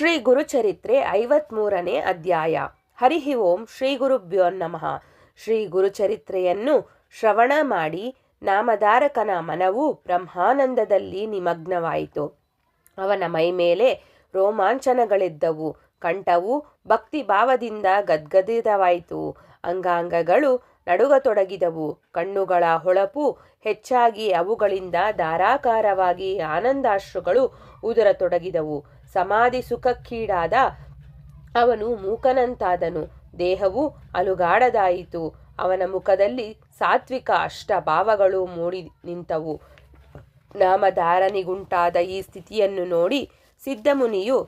ಶ್ರೀ ಗುರುಚರಿತ್ರೆ ಐವತ್ಮೂರನೇ ಅಧ್ಯಾಯ. ಹರಿಹಿ ಓಂ ಶ್ರೀ ಗುರುಭ್ಯೋ ನಮಃ. ಶ್ರೀ ಗುರುಚರಿತ್ರೆಯನ್ನು ಶ್ರವಣ ಮಾಡಿ ನಾಮಧಾರಕನ ಮನವು ಬ್ರಹ್ಮಾನಂದದಲ್ಲಿ ನಿಮಗ್ನವಾಯಿತು. ಅವನ ಮೈಮೇಲೆ ರೋಮಾಂಚನಗಳಿದ್ದವು. ಕಂಠವು ಭಕ್ತಿಭಾವದಿಂದ ಗದ್ಗದಿತವಾಯಿತು. ಅಂಗಾಂಗಗಳು ನಡುಗತೊಡಗಿದವು. ಕಣ್ಣುಗಳ ಹೊಳಪು ಹೆಚ್ಚಾಗಿ ಅವುಗಳಿಂದ ಧಾರಾಕಾರವಾಗಿ ಆನಂದಾಶ್ರುಗಳು ಉದುರತೊಡಗಿದವು. ಸಮಾಧಿ ಸುಖಕ್ಕೀಡಾದ ಅವನು ಮೂಕನಂತಾದನು. ದೇಹವು ಅಲುಗಾಡದಾಯಿತು. ಅವನ ಮುಖದಲ್ಲಿ ಸಾತ್ವಿಕ ಅಷ್ಟ ಭಾವಗಳು ಮೂಡಿ ನಿಂತವು. ನಾಮಧಾರನಿಗುಂಟಾದ ಈ ಸ್ಥಿತಿಯನ್ನು ನೋಡಿ ಸಿದ್ಧಮುನಿಯು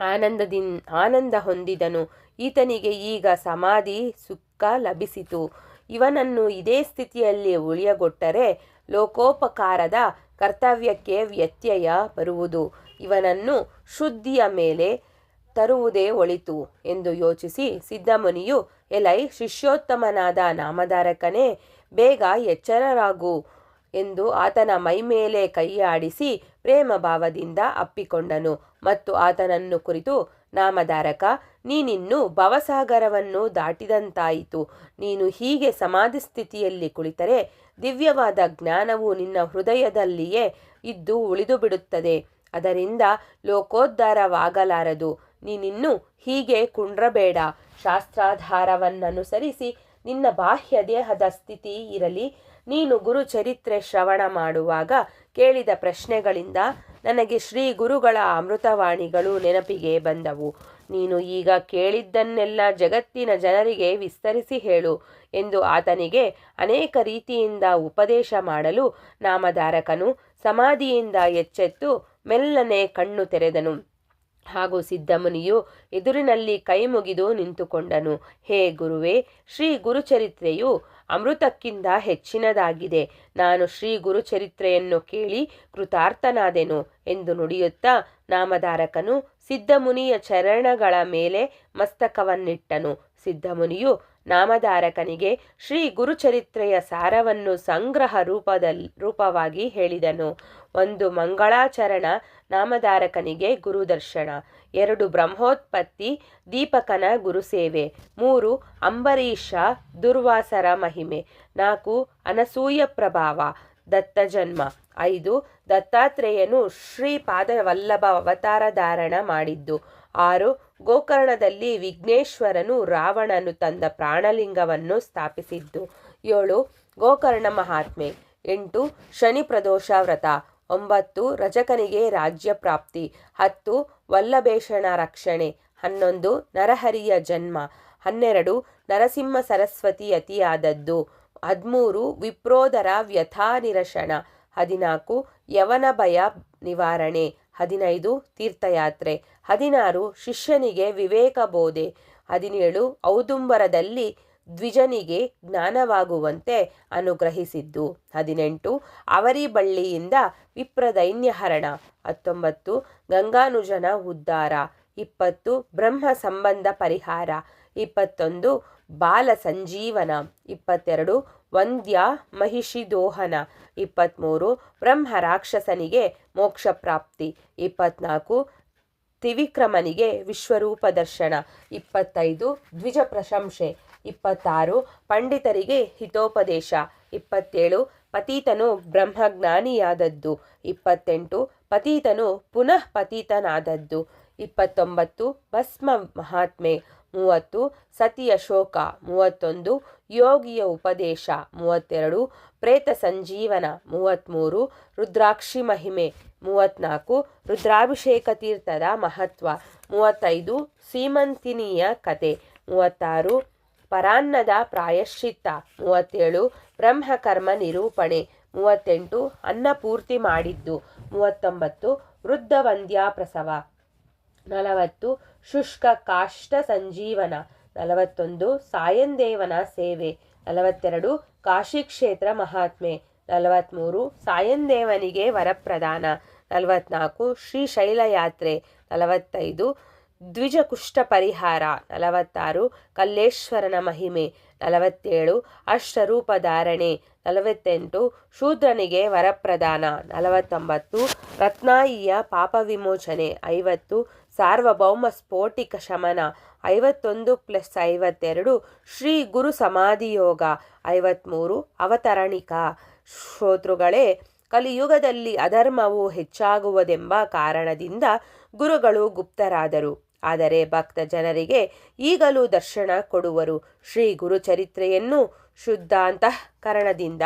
ಆನಂದದಿನ್, ಆನಂದ ಹೊಂದಿದನು. ಈತನಿಗೆ ಈಗ ಸಮಾಧಿ ಸುಖ ಲಭಿಸಿತು. ಇವನನ್ನು ಇದೇ ಸ್ಥಿತಿಯಲ್ಲಿ ಉಳಿಯಗೊಟ್ಟರೆ ಲೋಕೋಪಕಾರದ ಕರ್ತವ್ಯಕ್ಕೆ ವ್ಯತ್ಯಯ ಬರುವುದು. ಇವನನ್ನು ಶುದ್ಧಿಯ ಮೇಲೆ ತರುವುದೇ ಒಳಿತು ಎಂದು ಯೋಚಿಸಿ ಸಿದ್ಧಮುನಿಯು, ಎಲೈ, ಶಿಷ್ಯೋತ್ತಮನಾದ ನಾಮಧಾರಕನೇ, ಬೇಗ ಎಚ್ಚರರಾಗು ಎಂದು ಆತನ ಮೈಮೇಲೆ ಕೈಯಾಡಿಸಿ ಪ್ರೇಮ ಭಾವದಿಂದ ಅಪ್ಪಿಕೊಂಡನು. ಮತ್ತು ಆತನನ್ನು ಕುರಿತು, ನಾಮಧಾರಕ ನೀನಿನ್ನು ಭವಸಾಗರವನ್ನು ದಾಟಿದಂತಾಯಿತು. ನೀನು ಹೀಗೆ ಸಮಾಧಿ ಸ್ಥಿತಿಯಲ್ಲಿ ಕುಳಿತರೆ ದಿವ್ಯವಾದ ಜ್ಞಾನವು ನಿನ್ನ ಹೃದಯದಲ್ಲಿಯೇ ಇದ್ದು ಉಳಿದು ಬಿಡುತ್ತದೆ ಅದರಿಂದ ಲೋಕೋದ್ಧಾರವಾಗಲಾರದು. ನೀನಿನ್ನು ಹೀಗೆ ಕುಂಡ್ರಬೇಡ. ಶಾಸ್ತ್ರಾಧಾರವನ್ನನುಸರಿಸಿ ನಿನ್ನ ಬಾಹ್ಯ ದೇಹದ ಸ್ಥಿತಿ ಇರಲಿ. ನೀನು ಗುರುಚರಿತ್ರೆ ಶ್ರವಣ ಮಾಡುವಾಗ ಕೇಳಿದ ಪ್ರಶ್ನೆಗಳಿಂದ ನನಗೆ ಶ್ರೀ ಗುರುಗಳ ಅಮೃತವಾಣಿಗಳು ನೆನಪಿಗೆ ಬಂದವು. ನೀನು ಈಗ ಕೇಳಿದ್ದನ್ನೆಲ್ಲ ಜಗತ್ತಿನ ಜನರಿಗೆ ವಿಸ್ತರಿಸಿ ಹೇಳು ಎಂದು ಆತನಿಗೆ ಅನೇಕ ರೀತಿಯಿಂದ ಉಪದೇಶ ಮಾಡಲು ನಾಮಧಾರಕನು ಸಮಾಧಿಯಿಂದ ಎಚ್ಚೆತ್ತು ಮೆಲ್ಲನೆ ಕಣ್ಣು ತೆರೆದನು. ಹಾಗೂ ಸಿದ್ಧಮುನಿಯು ಎದುರಿನಲ್ಲಿ ಕೈ ಮುಗಿದು ನಿಂತುಕೊಂಡನು. ಹೇ ಗುರುವೇ, ಶ್ರೀ ಗುರುಚರಿತ್ರೆಯು ಅಮೃತಕ್ಕಿಂತ ಹೆಚ್ಚಿನದಾಗಿದೆ. ನಾನು ಶ್ರೀ ಗುರುಚರಿತ್ರೆಯನ್ನು ಕೇಳಿ ಕೃತಾರ್ಥನಾದೆನು ಎಂದು ನುಡಿಯುತ್ತಾ ನಾಮಧಾರಕನು ಸಿದ್ಧಮುನಿಯ ಚರಣಗಳ ಮೇಲೆ ಮಸ್ತಕವನ್ನಿಟ್ಟನು. ಸಿದ್ಧಮುನಿಯು ನಾಮಧಾರಕನಿಗೆ ಶ್ರೀ ಗುರುಚರಿತ್ರೆಯ ಸಾರವನ್ನು ಸಂಗ್ರಹ ರೂಪದ ರೂಪವಾಗಿ ಹೇಳಿದನು. ಒಂದು ಮಂಗಳಾಚರಣ ನಾಮಧಾರಕನಿಗೆ ಗುರುದರ್ಶನ. ಎರಡು ಬ್ರಹ್ಮೋತ್ಪತ್ತಿ ದೀಪಕನ ಗುರುಸೇವೆ. ಮೂರು ಅಂಬರೀಷ ದುರ್ವಾಸರ ಮಹಿಮೆ. ನಾಲ್ಕು ಅನಸೂಯ ಪ್ರಭಾವ ದತ್ತ ಜನ್ಮ. ಐದು ದತ್ತಾತ್ರೇಯನು ಶ್ರೀಪಾದವಲ್ಲಭ ಅವತಾರ ಧಾರಣ ಮಾಡಿದ್ದು. ಆರು, ಗೋಕರ್ಣದಲ್ಲಿ ವಿಘ್ನೇಶ್ವರನು ರಾವಣನು ತಂದ ಪ್ರಾಣಲಿಂಗವನ್ನು ಸ್ಥಾಪಿಸಿದ್ದು. ಏಳು, ಗೋಕರ್ಣ ಮಹಾತ್ಮೆ. ಎಂಟು ಶನಿ ಪ್ರದೋಷ ವ್ರತ ಒಂಬತ್ತು, ರಜಕನಿಗೆ ರಾಜ್ಯ ಪ್ರಾಪ್ತಿ ಹತ್ತು, ವಲ್ಲಭೇಷಣ ರಕ್ಷಣೆ. ಹನ್ನೊಂದು, ನರಹರಿಯ ಜನ್ಮ. ಹನ್ನೆರಡು, ನರಸಿಂಹ ಸರಸ್ವತಿ ಅತಿಯಾದದ್ದು. ಹದಿಮೂರು, ವಿಪ್ರೋದರ ವ್ಯಥಾ ನಿರಶನ ಹದಿನಾಲ್ಕು ಯವನ ಭಯ ನಿವಾರಣೆ, ಹದಿನೈದು ತೀರ್ಥಯಾತ್ರೆ, ಹದಿನಾರು ಶಿಷ್ಯನಿಗೆ ವಿವೇಕ ಬೋಧೆ, ಹದಿನೇಳು ಔದುಂಬರದಲ್ಲಿ ದ್ವಿಜನಿಗೆ ಜ್ಞಾನವಾಗುವಂತೆ ಅನುಗ್ರಹಿಸಿದ್ದು, ಹದಿನೆಂಟು ಅವರಿ ಬಳ್ಳಿಯಿಂದ ವಿಪ್ರದೈನ್ಯಹರಣ ಹತ್ತೊಂಬತ್ತು ಗಂಗಾನುಜನ ಉದ್ಧಾರ, ಇಪ್ಪತ್ತು ಬ್ರಹ್ಮ ಸಂಬಂಧ ಪರಿಹಾರ, ಇಪ್ಪತ್ತೊಂದು ಬಾಲ ಸಂಜೀವನ ಇಪ್ಪತ್ತೆರಡು ವಂದ್ಯ ಮಹಿಷಿ ದೋಹನ ಇಪ್ಪತ್ತ್ಮೂರು ಬ್ರಹ್ಮ ರಾಕ್ಷಸನಿಗೆ ಮೋಕ್ಷ ಪ್ರಾಪ್ತಿ ಇಪ್ಪತ್ನಾಲ್ಕು, ತ್ರಿವಿಕ್ರಮನಿಗೆ ವಿಶ್ವರೂಪ ದರ್ಶನ. ಇಪ್ಪತ್ತೈದು ದ್ವಿಜ ಪ್ರಶಂಸೆ ಇಪ್ಪತ್ತಾರು, ಪಂಡಿತರಿಗೆ ಹಿತೋಪದೇಶ. ಇಪ್ಪತ್ತೇಳು, ಪತೀತನು ಬ್ರಹ್ಮಜ್ಞಾನಿಯಾದದ್ದು. ಇಪ್ಪತ್ತೆಂಟು, ಪತೀತನು ಪುನಃ ಪತೀತನಾದದ್ದು. ಇಪ್ಪತ್ತೊಂಬತ್ತು, ಭಸ್ಮ ಮಹಾತ್ಮೆ ಮೂವತ್ತು ಸತಿಯ ಶೋಕ ಮೂವತ್ತೊಂದು, ಯೋಗಿಯ ಉಪದೇಶ ಮೂವತ್ತೆರಡು, ಪ್ರೇತ ಸಂಜೀವನ ಮೂವತ್ತ್ಮೂರು ರುದ್ರಾಕ್ಷಿ ಮಹಿಮೆ ಮೂವತ್ತ್ನಾಲ್ಕು ರುದ್ರಾಭಿಷೇಕ ತೀರ್ಥದ ಮಹತ್ವ ಮೂವತ್ತೈದು, ಸೀಮಂತಿನಿಯ ಕತೆ ಮೂವತ್ತಾರು, ಪರಾನ್ನದ ಪ್ರಾಯಶ್ಚಿತ್ತ ಮೂವತ್ತೇಳು, ಬ್ರಹ್ಮಕರ್ಮ ನಿರೂಪಣೆ ಮೂವತ್ತೆಂಟು, ಅನ್ನ ಪೂರ್ತಿ ಮಾಡಿದ್ದು ಮೂವತ್ತೊಂಬತ್ತು ವೃದ್ಧ ವಂದ್ಯಾಪ್ರಸವ ನಲವತ್ತು. ಶುಷ್ಕ ಕಾಷ್ಟ ಸಂಜೀವನ, ನಲವತ್ತೊಂದು. ಸಾಯಂದೇವನ ಸೇವೆ, ನಲವತ್ತೆರಡು. ಕಾಶಿ ಕ್ಷೇತ್ರ ಮಹಾತ್ಮೆ ನಲವತ್ತ್ಮೂರು ಸಾಯಂದೇವನಿಗೆ ವರಪ್ರದಾನ, ನಲವತ್ನಾಲ್ಕು. ಶ್ರೀಶೈಲ ಯಾತ್ರೆ ನಲವತ್ತೈದು. ದ್ವಿಜ ಕುಷ್ಠ ಪರಿಹಾರ, ನಲವತ್ತಾರು. ಕಲ್ಲೇಶ್ವರನ ಮಹಿಮೆ, ನಲವತ್ತೇಳು. ಅಷ್ಟರೂಪ ಧಾರಣೆ, ನಲವತ್ತೆಂಟು. ಶೂದ್ರನಿಗೆ ವರಪ್ರದಾನ, ನಲವತ್ತೊಂಬತ್ತು. ರತ್ನಾಯಿಯ ಪಾಪ ವಿಮೋಚನೆ, ಐವತ್ತು. ಸಾರ್ವಭೌಮ ಸ್ಫೋಟಿಕ ಶಮನ ಐವತ್ತೊಂದು ಪ್ಲಸ್ ಐವತ್ತೆರಡು, ಶ್ರೀ ಗುರು ಸಮಾಧಿಯೋಗ ಐವತ್ಮೂರು, ಅವತರಣಿಕ. ಶ್ರೋತೃಗಳೇ, ಕಲಿಯುಗದಲ್ಲಿ ಅಧರ್ಮವು ಹೆಚ್ಚಾಗುವುದೆಂಬ ಕಾರಣದಿಂದ ಗುರುಗಳು ಗುಪ್ತರಾದರು. ಆದರೆ ಭಕ್ತ ಜನರಿಗೆ ಈಗಲೂ ದರ್ಶನ ಕೊಡುವರು. ಶ್ರೀ ಗುರು ಚರಿತ್ರೆಯನ್ನು ಶುದ್ಧಾಂತಃಕರಣದಿಂದ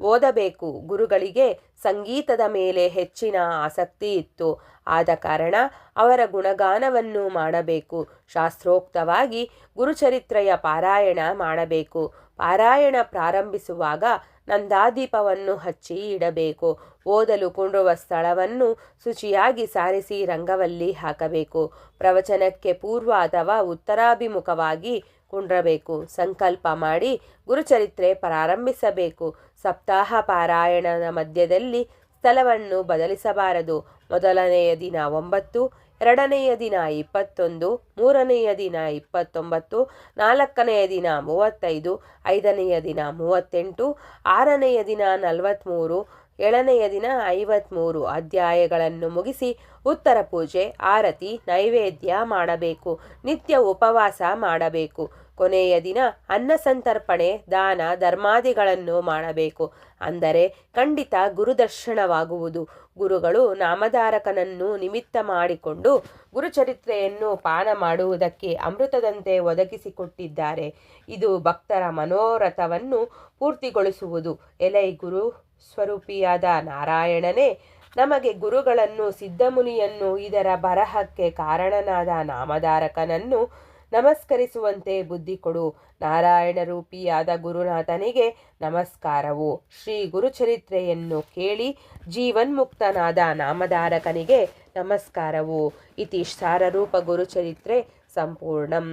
ಓದಬೇಕು. ಗುರುಗಳಿಗೆ ಸಂಗೀತದ ಮೇಲೆ ಹೆಚ್ಚಿನ ಆಸಕ್ತಿ ಇತ್ತು. ಆದ ಕಾರಣ ಅವರ ಗುಣಗಾನವನ್ನು ಮಾಡಬೇಕು. ಶಾಸ್ತ್ರೋಕ್ತವಾಗಿ ಗುರುಚರಿತ್ರೆಯ ಪಾರಾಯಣ ಮಾಡಬೇಕು. ಪಾರಾಯಣ ಪ್ರಾರಂಭಿಸುವಾಗ ನಂದಾದೀಪವನ್ನು ಹಚ್ಚಿ ಇಡಬೇಕು. ಓದಲು ಕುಂಡ್ರುವ ಸ್ಥಳವನ್ನು ಶುಚಿಯಾಗಿ ಸಾರಿಸಿ ರಂಗವಲ್ಲಿ ಹಾಕಬೇಕು. ಪ್ರವಚನಕ್ಕೆ ಪೂರ್ವ ಅಥವಾ ಉತ್ತರಾಭಿಮುಖವಾಗಿ ಕುಂಡ್ರಬೇಕು ಸಂಕಲ್ಪ ಮಾಡಿ ಗುರುಚರಿತ್ರೆ ಪ್ರಾರಂಭಿಸಬೇಕು. ಸಪ್ತಾಹ ಪಾರಾಯಣದ ಮಧ್ಯದಲ್ಲಿ ಸ್ಥಳವನ್ನು ಬದಲಿಸಬಾರದು. ಮೊದಲನೆಯ ದಿನ ಒಂಬತ್ತು ಎರಡನೆಯ ದಿನ ಇಪ್ಪತ್ತೊಂದು, ಮೂರನೆಯ ದಿನ ಇಪ್ಪತ್ತೊಂಬತ್ತು, ನಾಲ್ಕನೆಯ ದಿನ ಮೂವತ್ತೈದು, ಐದನೆಯ ದಿನ ಮೂವತ್ತೆಂಟು, ಆರನೆಯ ದಿನ ನಲವತ್ತ್ಮೂರು ಏಳನೆಯ ದಿನ ಐವತ್ತ್ಮೂರು ಅಧ್ಯಾಯಗಳನ್ನು ಮುಗಿಸಿ ಉತ್ತರ ಪೂಜೆ, ಆರತಿ, ನೈವೇದ್ಯ ಮಾಡಬೇಕು, ನಿತ್ಯ ಉಪವಾಸ ಮಾಡಬೇಕು. ಕೊನೆಯ ದಿನ ಅನ್ನ ಸಂತರ್ಪಣೆ, ದಾನ, ಧರ್ಮಾದಿಗಳನ್ನು ಮಾಡಬೇಕು. ಅಂದರೆ ಖಂಡಿತ ಗುರುದರ್ಶನವಾಗುವುದು. ಗುರುಗಳು ನಾಮಧಾರಕನನ್ನು ನಿಮಿತ್ತ ಮಾಡಿಕೊಂಡು ಗುರುಚರಿತ್ರೆಯನ್ನು ಪಾನ ಮಾಡುವುದಕ್ಕೆ ಅಮೃತದಂತೆ ಒದಗಿಸಿಕೊಟ್ಟಿದ್ದಾರೆ. ಇದು ಭಕ್ತರ ಮನೋರಥವನ್ನು ಪೂರ್ತಿಗೊಳಿಸುವುದು. ಎಲೈ ಗುರು ಸ್ವರೂಪಿಯಾದ ನಾರಾಯಣನೇ ನಮಗೆ ಗುರುಗಳನ್ನು ಸಿದ್ಧಮುನಿಯನ್ನು ಇದರ ಬರಹಕ್ಕೆ ಕಾರಣನಾದ ನಾಮಧಾರಕನನ್ನು ನಮಸ್ಕರಿಸುವಂತೆ ಬುದ್ಧಿ ಕೊಡು. ನಾರಾಯಣ ರೂಪಿಯಾದ ಗುರುನಾಥನಿಗೆ ನಮಸ್ಕಾರವು. ಶ್ರೀ ಗುರುಚರಿತ್ರೆಯನ್ನು ಕೇಳಿ ಜೀವನ್ಮುಕ್ತನಾದ ನಾಮಧಾರಕನಿಗೆ ನಮಸ್ಕಾರವು. ಇತಿ ಸಾರರೂಪ ಗುರುಚರಿತ್ರೆ ಸಂಪೂರ್ಣಂ.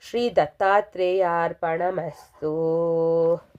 ಶ್ರೀ ದತ್ತಾತ್ರೇಯಾರ್ಪಣಮಸ್ತು.